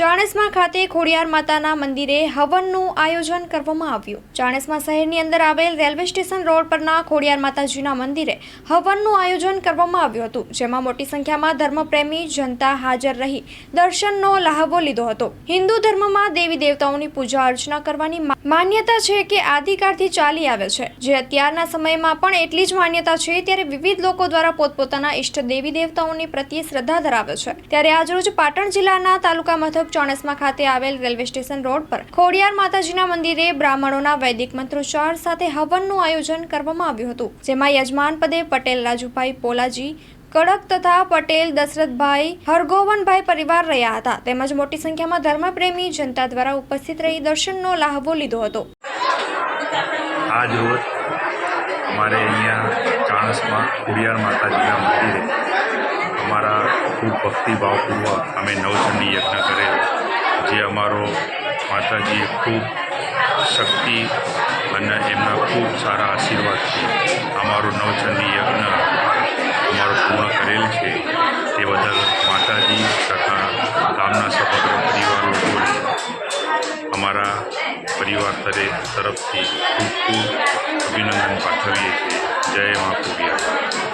ચાણસ્મા ખાતે ખોડિયાર માતાના મંદિરે હવનનું આયોજન કરવામાં આવ્યું. ચાણસ્મા શહેરની અંદર આવેલ રેલવે સ્ટેશન રોડ પરના ખોડિયાર માતાજીના મંદિરે હવનનું આયોજન કરવામાં આવ્યું હતું, જેમાં મોટી સંખ્યામાં ધર્મપ્રેમી જનતા હાજર રહી દર્શનનો લહાવો લીધો હતો. હિન્દુ ધર્મમાં દેવી દેવતાઓની પૂજા અર્ચના કરવાની માન્યતા છે કે આદિકાળથી ચાલી આવે છે. જે અત્યારના સમયમાં પણ એટલી જ માન્યતા છે, ત્યારે વિવિધ લોકો દ્વારા પોતપોતાના ઈષ્ટ દેવી દેવતાઓની પ્રત્યે શ્રદ્ધા ધરાવે છે. ત્યારે આજરોજ પાટણ જિલ્લાના તાલુકા મથક ચોણસ્મા ખાતે આવેલ રેલવે સ્ટેશન રોડ પર ખોડિયાર માતાજીના મંદિરે બ્રાહ્મણોના વૈદિક મંત્રોચ્ચાર સાથે હવનનું આયોજન કરવામાં આવ્યું હતું, જેમાં યજમાન પદે પટેલ રાજુભાઈ પોલાજી, કડક તથા પટેલ દશરથભાઈ હરગોવનભાઈ પરિવાર રહ્યા હતા. તેમજ મોટી સંખ્યામાં ધર્મપ્રેમી જનતા દ્વારા ઉપસ્થિત રહી દર્શનનો લાહવો લીધો હતો. આજ રોજ અમારે અહીંયા ચાણસમાં ખોડિયાર માતાજીના મંદિરે ભક્તિભાવપૂર્વક અમે નવચંડી યજ્ઞ કરેલ, જે અમારો માતાજીએ ખૂબ શક્તિ અને એમના ખૂબ સારા આશીર્વાદથી અમારો નવચંડી યજ્ઞ અમારો પૂર્ણ કરેલ છે. તે બદલ માતાજી તથા ગામના સમગ્ર પરિવારો જોડે અમારા પરિવાર તરે તરફથી ખૂબ ખૂબ અભિનંદન પાઠવીએ છીએ. જય